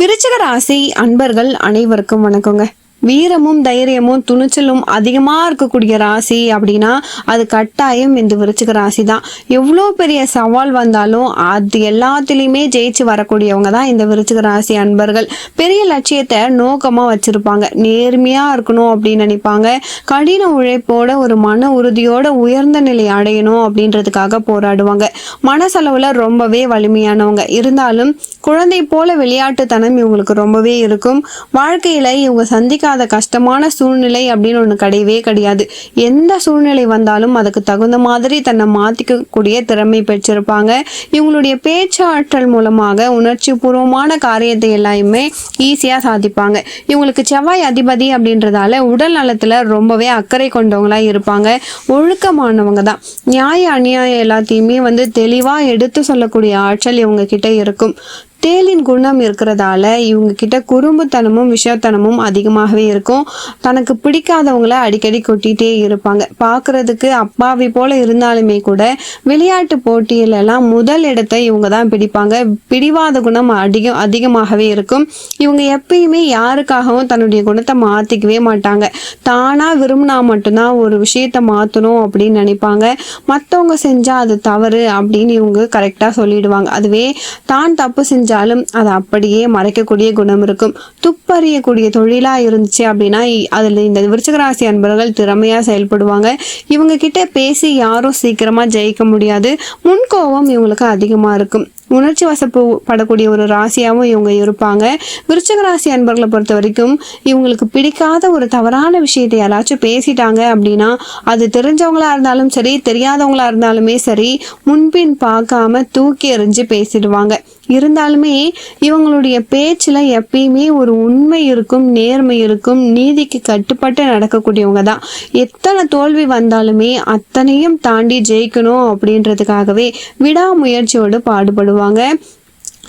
விருச்சிக ராசி அன்பர்கள் அனைவருக்கும் வணக்கங்க. வீரமும் தைரியமும் துணிச்சலும் அதிகமாக இருக்கக்கூடிய ராசி அப்படின்னா அது கட்டாயம் இந்த விருச்சிக ராசி தான் எவ்வளோ பெரிய சவால் வந்தாலும் அது எல்லாத்துலேயுமே ஜெயிச்சு வரக்கூடியவங்க தான் இந்த விருச்சிக ராசி அன்பர்கள். பெரிய லட்சியத்தை நோக்கமாக வச்சுருப்பாங்க. நேர்மையாக இருக்கணும் அப்படின்னு நினைப்பாங்க. கடின உழைப்போட ஒரு மன உறுதியோட உயர்ந்த நிலை அடையணும் அப்படின்றதுக்காக போராடுவாங்க. மனசளவில் ரொம்பவே வலிமையானவங்க. இருந்தாலும் குழந்தை போல விளையாட்டுத்தனம் இவங்களுக்கு ரொம்பவே இருக்கும். வாழ்க்கையில இவங்க சந்திக்காத கஷ்டமான சூழ்நிலை அப்படின்னு ஒன்று கிடையவே கிடையாது. எந்த சூழ்நிலை வந்தாலும் அதுக்கு தகுந்த மாதிரி தன்னை மாற்றிக்கக்கூடிய திறமை பெற்றிருப்பாங்க. இவங்களுடைய பேச்சாற்றல் மூலமாக உணர்ச்சி பூர்வமான காரியத்தை எல்லாமே ஈஸியாக சாதிப்பாங்க. இவங்களுக்கு செவ்வாய் அதிபதி அப்படின்றதால உடல் நலத்தில் ரொம்பவே அக்கறை கொண்டவங்களாக இருப்பாங்க. ஒழுக்கமானவங்க தான். நியாய அநியாயம் எல்லாத்தையுமே வந்து தெளிவாக எடுத்து சொல்லக்கூடிய ஆற்றல் இவங்க கிட்ட இருக்கும். தேலின் குணம் இருக்கிறதால இவங்க கிட்ட குறும்புத்தனமும் விஷத்தனமும் அதிகமாகவே இருக்கும். தனக்கு பிடிக்காதவங்கள அடிக்கடி கொட்டிகிட்டே இருப்பாங்க. பார்க்கறதுக்கு அப்பாவி போல இருந்தாலுமே கூட விளையாட்டு போட்டியில எல்லாம் முதல் இடத்தை இவங்க தான் பிடிப்பாங்க. பிடிவாத குணம் அதிகம் அதிகமாகவே இருக்கும். இவங்க எப்பயுமே யாருக்காகவும் தன்னுடைய குணத்தை மாத்திக்கவே மாட்டாங்க. தானா விரும்பினா மட்டும்தான் ஒரு விஷயத்த மாத்தணும் அப்படின்னு நினைப்பாங்க. மற்றவங்க செஞ்சா அது தவறு அப்படின்னு இவங்க கரெக்டா சொல்லிடுவாங்க. அதுவே தான் தப்பு செஞ்சாலும் அதை அப்படியே மறைக்கக்கூடிய குணம் இருக்கும். துப்பறியக்கூடிய தொழிலா இருந்துச்சு அப்படின்னா இ- இந்த விருச்சகராசி அன்பர்கள் திறமையா செயல்படுவாங்க. இவங்க கிட்ட பேசி யாரும் சீக்கிரமா ஜெயிக்க முடியாது. முன்கோபம் இவங்களுக்கு அதிகமா இருக்கும். உணர்ச்சி வசப்பு படக்கூடிய ஒரு ராசியாகவும் இவங்க இருப்பாங்க. விருச்சக ராசி அன்பர்களை பொறுத்த வரைக்கும் இவங்களுக்கு பிடிக்காத ஒரு தவறான விஷயத்தை யாராச்சும் பேசிட்டாங்க அப்படின்னா அது தெரிஞ்சவங்களா இருந்தாலும் சரி தெரியாதவங்களா இருந்தாலுமே சரி முன்பின் பார்க்காம தூக்கி எறிஞ்சு பேசிடுவாங்க. இருந்தாலுமே இவங்களுடைய பேச்சில் எப்பயுமே ஒரு உண்மை இருக்கும் நேர்மை இருக்கும் நீதிக்கு கட்டுப்பட்டு நடக்கக்கூடியவங்க தான். எத்தனை தோல்வி வந்தாலுமே அத்தனையும் தாண்டி ஜெயிக்கணும் அப்படின்றதுக்காகவே விடாமுயற்சியோடு பாடுபடுவாங்க.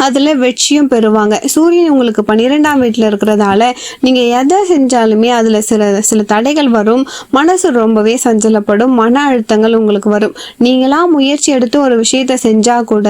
அதில் வெற்றியும் பெறுவாங்க. சூரியன் உங்களுக்கு பன்னிரெண்டாம் வீட்டில் இருக்கிறதால நீங்கள் எதை செஞ்சாலுமே அதில் சில சில தடைகள் வரும். மனசு ரொம்பவே சஞ்சலப்படும். மன அழுத்தங்கள் உங்களுக்கு வரும். நீங்களாக முயற்சி எடுத்து ஒரு விஷயத்த செஞ்சால் கூட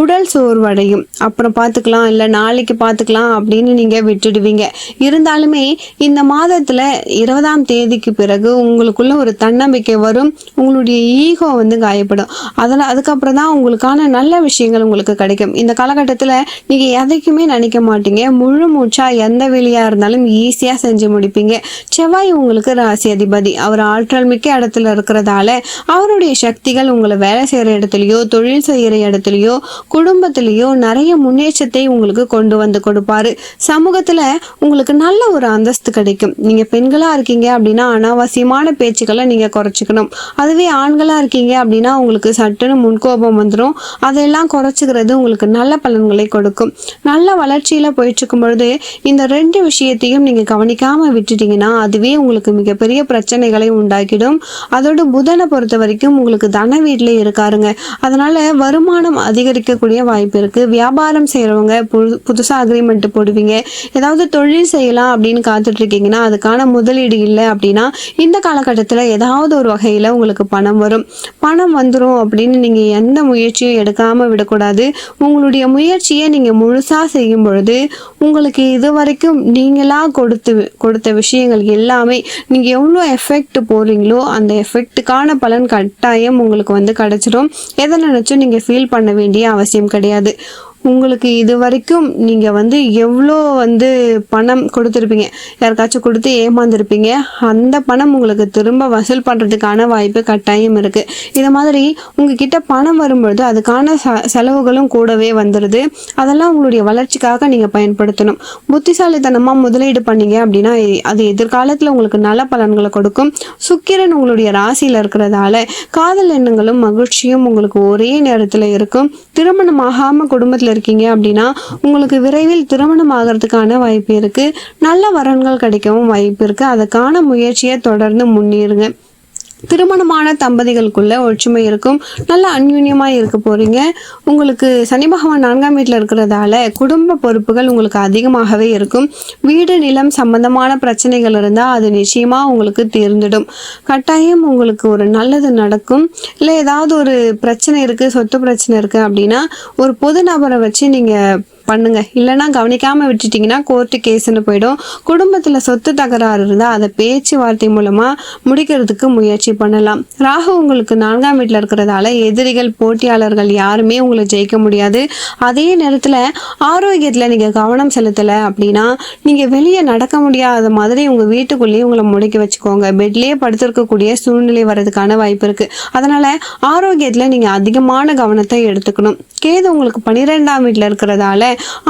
உடல் சோர்வடையும். அப்புறம் பார்த்துக்கலாம் இல்லை நாளைக்கு பார்த்துக்கலாம் அப்படின்னு நீங்கள் விட்டுடுவீங்க. இருந்தாலுமே இந்த மாதத்தில் இருபதாம் தேதிக்கு பிறகு உங்களுக்குள்ள ஒரு தன்னம்பிக்கை வரும். உங்களுடைய ஈகோ வந்து காயப்படும். அதில் அதுக்கப்புறம் தான் உங்களுக்கான நல்ல விஷயங்கள் உங்களுக்கு கிடைக்கும். இந்த காலகட்டத்தில் நீங்கள் எதைக்குமே நினைக்க மாட்டீங்க. முழு மூச்சா எந்த வேலையாக இருந்தாலும் ஈஸியாக செஞ்சு முடிப்பீங்க. செவ்வாய் உங்களுக்கு ராசி அதிபதி. அவர் ஆற்றல் மிக்க இடத்துல இருக்கிறதால அவருடைய சக்திகள் உங்களை வேலை செய்கிற இடத்துலையோ தொழில் செய்கிற இடத்துலையோ குடும்பத்திலையோ நிறைய முன்னேற்றத்தை உங்களுக்கு கொண்டு வந்து கொடுப்பாரு. சமூகத்தில் உங்களுக்கு நல்ல ஒரு அந்தஸ்து கிடைக்கும். நீங்கள் பெண்களாக இருக்கீங்க அப்படின்னா அனாவசியமான பேச்சுக்களை நீங்கள் குறைச்சிக்கணும். அதுவே ஆண்களாக இருக்கீங்க அப்படின்னா உங்களுக்கு சட்டுன்னு முன்கோபம் வந்துடும் அதெல்லாம் குறைச்சிக்கிறது உங்களுக்கு நல்ல பலன்களை கொடுக்கும். நல்ல வளர்ச்சியில் போயிட்டு இருக்கும் பொழுது இந்த ரெண்டு விஷயத்தையும் நீங்கள் கவனிக்காம விட்டுட்டீங்கன்னா அதுவே உங்களுக்கு மிகப்பெரிய பிரச்சனைகளை உண்டாக்கிடும். அதோட புதனை பொறுத்த வரைக்கும் உங்களுக்கு தன வீட்டிலே இருக்காருங்க. அதனால வருமானம் அதிகரிக்கக்கூடிய வாய்ப்பு இருக்கு. வியாபாரம் செய்கிறவங்க புது புதுசாக அக்ரிமெண்ட் போடுவீங்க. ஏதாவது தொழில் செய்யலாம் அப்படின்னு காத்துட்டு இருக்கீங்கன்னா அதுக்கான முதலீடு இல்லை அப்படின்னா இந்த காலகட்டத்தில் ஏதாவது ஒரு வகையில் உங்களுக்கு பணம் வரும். பணம் வந்துடும் அப்படின்னு நீங்கள் எந்த முயற்சியும் எடுக்காமல் விடக்கூடாது. உங்களுடைய முயற்சியை நீங்கள் முழுசாக செய்யும் பொழுது உங்களுக்கு இது வரைக்கும் நீங்களாக கொடுத்து கொடுத்த விஷயங்கள் எல்லாமே நீங்கள் எவ்வளோ எஃபெக்ட் போகிறீங்களோ அந்த எஃபெக்ட்டுக்கான பலன் கட்டாயம் உங்களுக்கு வந்து கிடச்சிடும் எதை நினச்சும் நீங்கள் ஃபீல் பண்ண வேண்டிய அவசியம் கிடையாது. உங்களுக்கு இது வரைக்கும் நீங்கள் வந்து எவ்வளோ வந்து பணம் கொடுத்துருப்பீங்க? யாருக்காச்சும் கொடுத்து ஏமாந்துருப்பீங்க? அந்த பணம் உங்களுக்கு திரும்ப வசூல் பண்ணுறதுக்கான வாய்ப்பு கட்டாயம் இருக்குது இது மாதிரி உங்ககிட்ட பணம் வரும்பொழுது அதுக்கான ச செலவுகளும் கூடவே வந்துடுது அதெல்லாம் உங்களுடைய வளர்ச்சிக்காக நீங்கள் பயன்படுத்தணும். புத்திசாலித்தனமாக முதலீடு பண்ணீங்க அப்படின்னா எ- அது எதிர்காலத்தில் உங்களுக்கு நல்ல பலன்களை கொடுக்கும். சுக்கிரன் உங்களுடைய ராசியில் இருக்கிறதால காதல் எண்ணங்களும் மகிழ்ச்சியும் உங்களுக்கு ஒரே நேரத்தில் இருக்கும். திருமணம் ஆகாமல் குடும்பத்தில் இருக்கீங்க அப்படின்னா உங்களுக்கு விரைவில் திருமணம் ஆகிறதுக்கான வாய்ப்பு இருக்கு. நல்ல வரன்கள் கிடைக்கவும் வாய்ப்பு இருக்கு. அதுக்கான முயற்சியை தொடர்ந்து முன்னேறுங்க. திருமணமான தம்பதிகளுக்குள்ள ஒற்றுமை இருக்கும். நல்ல அந்யூன்யமாக இருக்க போறீங்க. உங்களுக்கு சனி பகவான் நான்காம் வீட்டில் இருக்கிறதால குடும்ப பொறுப்புகள் உங்களுக்கு அதிகமாகவே இருக்கும். வீடு நிலம் சம்பந்தமான பிரச்சனைகள் இருந்தால் அது நிச்சயமாக உங்களுக்கு தீர்ந்துடும். கட்டாயம் உங்களுக்கு ஒரு நல்லது நடக்கும். இல்லை ஏதாவது ஒரு பிரச்சனை இருக்குது சொத்து பிரச்சனை இருக்குது அப்படின்னா ஒரு பொது நபரை வச்சு நீங்கள் பண்ணுங்க. இல்லைன்னா கவனிக்காமல் விட்டுட்டீங்கன்னா கோர்ட்டு கேஸுன்னு போயிடும். குடும்பத்தில் சொத்து தகராறு இருந்தால் அதை பேச்சுவார்த்தை மூலமாக முடிக்கிறதுக்கு முயற்சி பண்ணலாம். ராகு உங்களுக்கு நான்காம் வீட்டில் இருக்கிறதால எதிரிகள் போட்டியாளர்கள் யாருமே உங்களை ஜெயிக்க முடியாது. அதே நேரத்தில் ஆரோக்கியத்தில் நீங்கள் கவனம் செலுத்தலை அப்படின்னா நீங்கள் வெளியே நடக்க முடியாத மாதிரி உங்கள் வீட்டுக்குள்ளேயே உங்களை முடக்கி வச்சுக்கோங்க. பெட்லேயே படுத்திருக்கக்கூடிய சூழ்நிலை வர்றதுக்கான வாய்ப்பு இருக்குது அதனால் ஆரோக்கியத்தில் நீங்கள் அதிகமான கவனத்தை எடுத்துக்கணும். கேது உங்களுக்கு பன்னிரெண்டாம் வீட்டில் இருக்கிறதால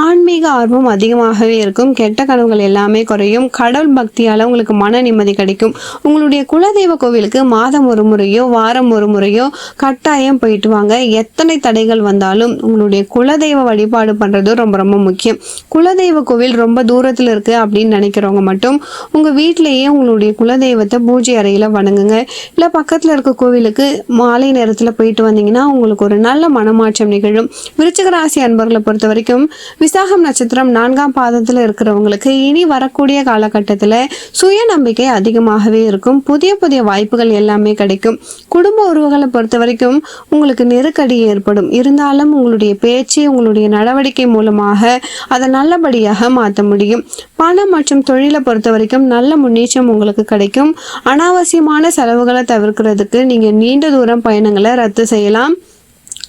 ஆன்மீக ஆர்வம் அதிகமாகவே இருக்கும். கெட்ட கனவுகள் எல்லாமே குறையும். கடவுள் பக்தியால் உங்களுக்கு மன நிம்மதி கிடைக்கும். உங்களுடைய குலதெய்வ கோவிலுக்கு மாதம் ஒரு முறையோ வாரம் ஒரு முறையோ கட்டாயம் போயிட்டு வாங்க. எத்தனை தடைகள் வந்தாலும் உங்களுடைய குலதெய்வ வழிபாடு பண்ணுறது ரொம்ப ரொம்ப முக்கியம். குலதெய்வ கோவில் ரொம்ப தூரத்தில் இருக்குது அப்படின்னு நினைக்கிறவங்க மட்டும் உங்கள் வீட்டிலேயே உங்களுடைய குலதெய்வத்தை பூஜை அறையில் வணங்குங்க. இல்லை பக்கத்தில் இருக்க கோவிலுக்கு மாலை நேரத்தில் போயிட்டு வந்தீங்கன்னா உங்களுக்கு ஒரு நல்ல மனமாற்றம் நிகழும். விருச்சிக ராசி அன்பர்களை பொறுத்த வரைக்கும் விசாகம் நட்சத்திரம் நான்காம் பாதத்தில் இருக்கிறவங்களுக்கு இனி வரக்கூடிய காலகட்டத்தில் சுய நம்பிக்கை அதிகமாகவே இருக்கும். புதிய புதிய வாய்ப்புகள் எல்லாமே கிடைக்கும். குடும்ப உறவுகளை பொறுத்த வரைக்கும் உங்களுக்கு நெருக்கடி ஏற்படும். இருந்தாலும் உங்களுடைய பேச்சு உங்களுடைய நடவடிக்கை மூலம் மூலமாக அதை நல்லபடியாக மாற்ற முடியும். பணம் மற்றும் தொழிலை பொறுத்த வரைக்கும் நல்ல முன்னேற்றம் உங்களுக்கு கிடைக்கும். அனாவசியமான செலவுகளை தவிர்க்கிறதுக்கு நீங்கள் நீண்ட தூரம் பயணங்களை ரத்து செய்யலாம்.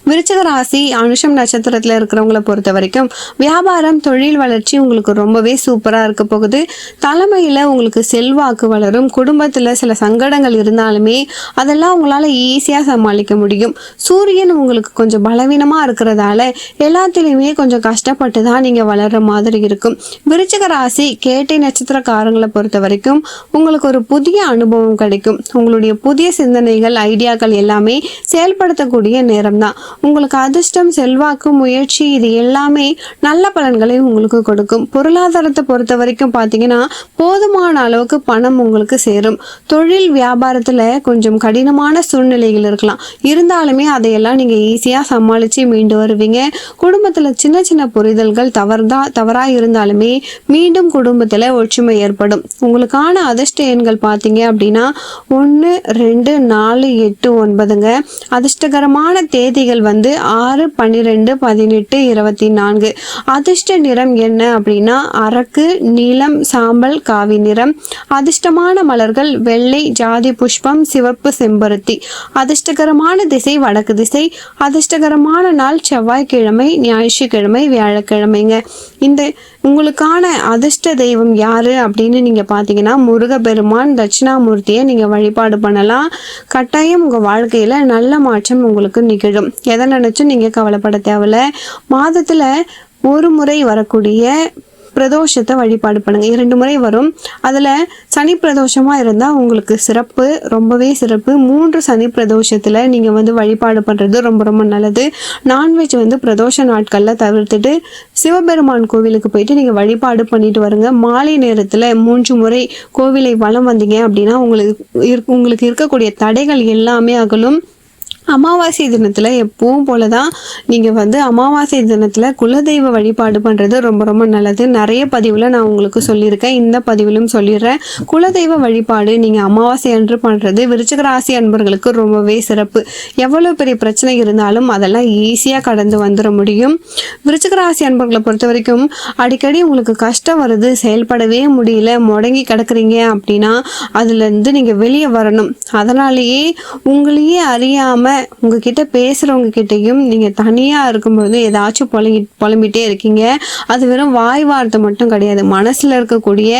விருச்சிக ராசி அனுஷம் நட்சத்திரத்தில் இருக்கிறவங்கள பொறுத்த வரைக்கும் வியாபாரம் தொழில் வளர்ச்சி உங்களுக்கு ரொம்பவே சூப்பராக இருக்க போகுது. தலைமையில் உங்களுக்கு செல்வாக்கு வளரும். குடும்பத்தில் சில சங்கடங்கள் இருந்தாலுமே அதெல்லாம் உங்களால் ஈஸியாக சமாளிக்க முடியும். சூரியன் உங்களுக்கு கொஞ்சம் பலவீனமாக இருக்கிறதால எல்லாத்துலேயுமே கொஞ்சம் கஷ்டப்பட்டு தான் நீங்கள் வளர்கிற மாதிரி இருக்கும். விருச்சிக ராசி கேட்டை நட்சத்திரக்காரங்களை பொறுத்த வரைக்கும் உங்களுக்கு ஒரு புதிய அனுபவம் கிடைக்கும். உங்களுடைய புதிய சிந்தனைகள் ஐடியாக்கள் எல்லாமே செயல்படுத்தக்கூடிய நேரம் தான் உங்களுக்கு அதிர்ஷ்டம் செல்வாக்கு முயற்சி இது எல்லாமே நல்ல பலன்களை உங்களுக்கு கொடுக்கும். பொருளாதாரத்தை பொறுத்த வரைக்கும் பார்த்தீங்கன்னா போதுமான அளவுக்கு பணம் உங்களுக்கு சேரும். தொழில் வியாபாரத்தில் கொஞ்சம் கடினமான சூழ்நிலைகள் இருக்கலாம். இருந்தாலுமே அதையெல்லாம் நீங்கள் ஈஸியாக சமாளித்து மீண்டு வருவீங்க. குடும்பத்தில் சின்ன சின்ன புரிதல்கள் தவறுதா தவறாக இருந்தாலுமே மீண்டும் குடும்பத்தில் ஒற்றுமை ஏற்படும். உங்களுக்கான அதிர்ஷ்ட எண்கள் பார்த்தீங்க அப்படின்னா ஒன்று ரெண்டு நாலு எட்டு ஒன்பதுங்க. அதிர்ஷ்டகரமான தேதிகள் வந்து ஆறு பன்னிரெண்டு பதினெட்டு இருபத்தி நான்கு. அதிர்ஷ்ட நிறம் என்ன அப்படின்னா அரக்கு நீலம் சாம்பல் காவி நிறம். அதிர்ஷ்டமான மலர்கள் வெள்ளை ஜாதி புஷ்பம் சிவப்பு செம்பருத்தி. அதிர்ஷ்டகரமான திசை வடக்கு திசை. அதிர்ஷ்டகரமான நாள் செவ்வாய்க்கிழமை ஞாயிற்றுக்கிழமை வியாழக்கிழமைங்க. இந்த உங்களுக்கான அதிர்ஷ்ட தெய்வம் யாரு அப்படின்னு நீங்க பார்த்தீங்கன்னா முருகப்பெருமான் தட்சிணாமூர்த்தியை நீங்க வழிபாடு பண்ணலாம். கட்டாயம் உங்க வாழ்க்கையில நல்ல மாற்றம் உங்களுக்கு நிகழும். எதை நினச்சும் நீங்கள் கவலைப்பட தேவையில்ல. மாதத்தில் ஒரு முறை வரக்கூடிய பிரதோஷத்தை வழிபாடு பண்ணுங்கள் இரண்டு முறை வரும். அதில் சனி பிரதோஷமாக இருந்தால் உங்களுக்கு சிறப்பு ரொம்பவே சிறப்பு. மூன்று சனி பிரதோஷத்தில் நீங்கள் வந்து வழிபாடு பண்ணுறது ரொம்ப ரொம்ப நல்லது. நான்வெஜ் வந்து பிரதோஷ நாட்களில் தவிர்த்துட்டு சிவபெருமான் கோவிலுக்கு போயிட்டு நீங்கள் வழிபாடு பண்ணிட்டு வருங்க. மாலை நேரத்தில் மூன்று முறை கோவிலை வளம் வந்தீங்க அப்படின்னா உங்களுக்கு இருக்- உங்களுக்கு இருக்கக்கூடிய தடைகள் எல்லாமே அகலும். அமாவாசை தினத்தில் எப்பவும் போல தான் நீங்கள் வந்து அமாவாசை தினத்தில் குலதெய்வ வழிபாடு பண்ணுறது ரொம்ப ரொம்ப நல்லது. நிறைய பதிவில் நான் உங்களுக்கு சொல்லியிருக்கேன். இந்த பதிவிலும் சொல்லிடுறேன். குலதெய்வ வழிபாடு நீங்கள் அமாவாசை அன்று பண்ணுறது விருச்சிக ராசி அன்பர்களுக்கு ரொம்பவே சிறப்பு. எவ்வளோ பெரிய பிரச்சனை இருந்தாலும் அதெல்லாம் ஈஸியாக கடந்து வந்துட முடியும். விருச்சிக ராசி அன்பர்களை பொறுத்த வரைக்கும் அடிக்கடி உங்களுக்கு கஷ்டம் வருது செயல்படவே முடியல முடங்கி கிடக்குறீங்க அப்படின்னா அதுலேருந்து நீங்கள் வெளியே வரணும். அதனாலேயே உங்களையே அறியாமல் உங்ககிட்ட பேசுகிறவங்க கிட்டேயும் நீங்கள் தனியாக இருக்கும்போது ஏதாச்சும் புலங்கி புலம்பிட்டே இருக்கீங்க. அது வெறும் வாய் வார்த்தை மட்டும் கிடையாது. மனசில் இருக்கக்கூடிய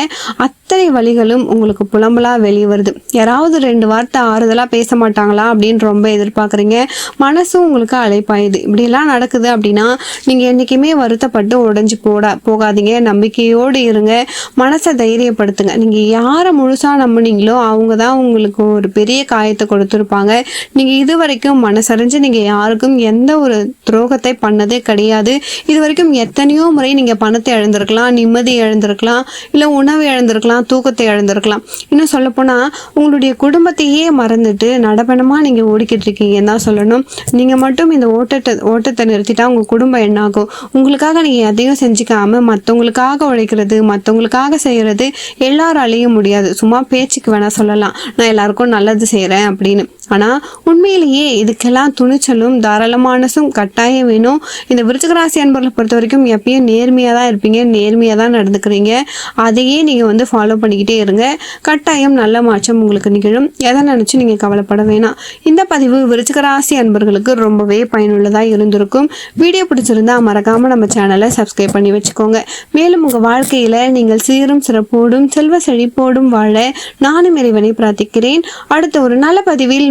அத்தனை வழிகளும் உங்களுக்கு புலம்பலாக வெளியே வருது. யாராவது ரெண்டு வார்த்தை ஆறுதலாக பேச மாட்டாங்களா அப்படின்னு ரொம்ப எதிர்பார்க்குறீங்க. மனசும் உங்களுக்கு அழைப்பாயுது. இப்படியெல்லாம் நடக்குது அப்படின்னா நீங்கள் என்றைக்குமே வருத்தப்பட்டு உடஞ்சி போடா போகாதீங்க. நம்பிக்கையோடு இருங்க. மனசை தைரியப்படுத்துங்க. நீங்கள் யாரை முழுசாக நம்புனீங்களோ அவங்க தான் உங்களுக்கு ஒரு பெரிய காயத்தை கொடுத்துருப்பாங்க. நீங்கள் இது வரைக்கும் மனசறிஞ்சு நீங்கள் யாருக்கும் எந்த ஒரு துரோகத்தை பண்ணதே கிடையாது. இது வரைக்கும் எத்தனையோ முறை நீங்கள் பணத்தை இழந்திருக்கலாம் நிம்மதி இழந்திருக்கலாம் இல்லை உணவு இழந்திருக்கலாம் தூக்கத்தை இழந்திருக்கலாம். இன்னும் சொல்லப்போனால் உங்களுடைய குடும்பத்தையே மறந்துட்டு நடப்பணமாக நீங்கள் ஓடிக்கிட்டு இருக்கீங்கன்னு தான் சொல்லணும். நீங்கள் மட்டும் இந்த ஓட்டத்தை ஓட்டத்தை நிறுத்திட்டா உங்கள் குடும்பம் என்னாகும்? உங்களுக்காக நீங்கள் எதையும் செஞ்சுக்காம மற்றவங்களுக்காக உழைக்கிறது மற்றவங்களுக்காக செய்கிறது எல்லாராலையும் முடியாது. சும்மா பேச்சுக்கு வேணால் சொல்லலாம். நான் எல்லாருக்கும் நல்லது செய்கிறேன் அப்படின்னு. ஆனால் உண்மையிலேயே இதுக்கெல்லாம் துணிச்சலும் தாராளமானசும் கட்டாயம் வேணும். இந்த விருச்சகராசி அன்பர்களை பொறுத்த வரைக்கும் எப்பயும் நேர்மையாக தான் இருப்பீங்க நேர்மையாக தான் நடந்துக்கிறீங்க. அதையே நீங்கள் வந்து ஃபாலோ பண்ணிக்கிட்டே இருங்க. கட்டாயம் நல்ல மாற்றம் உங்களுக்கு நிகழும். எதை நினச்சி நீங்கள் கவலைப்பட வேணாம். இந்த பதிவு விருச்சகராசி அன்பர்களுக்கு ரொம்பவே பயனுள்ளதாக இருந்திருக்கும். வீடியோ பிடிச்சிருந்தா மறக்காமல் நம்ம சேனலை சப்ஸ்கிரைப் பண்ணி வச்சுக்கோங்க. மேலும் உங்கள் வாழ்க்கையில் நீங்கள் சீரும் சிறப்போடும் செல்வ செழிப்போடும் வாழ நானும் இறைவனை பிரார்த்திக்கிறேன். அடுத்த ஒரு நல்ல பதிவில்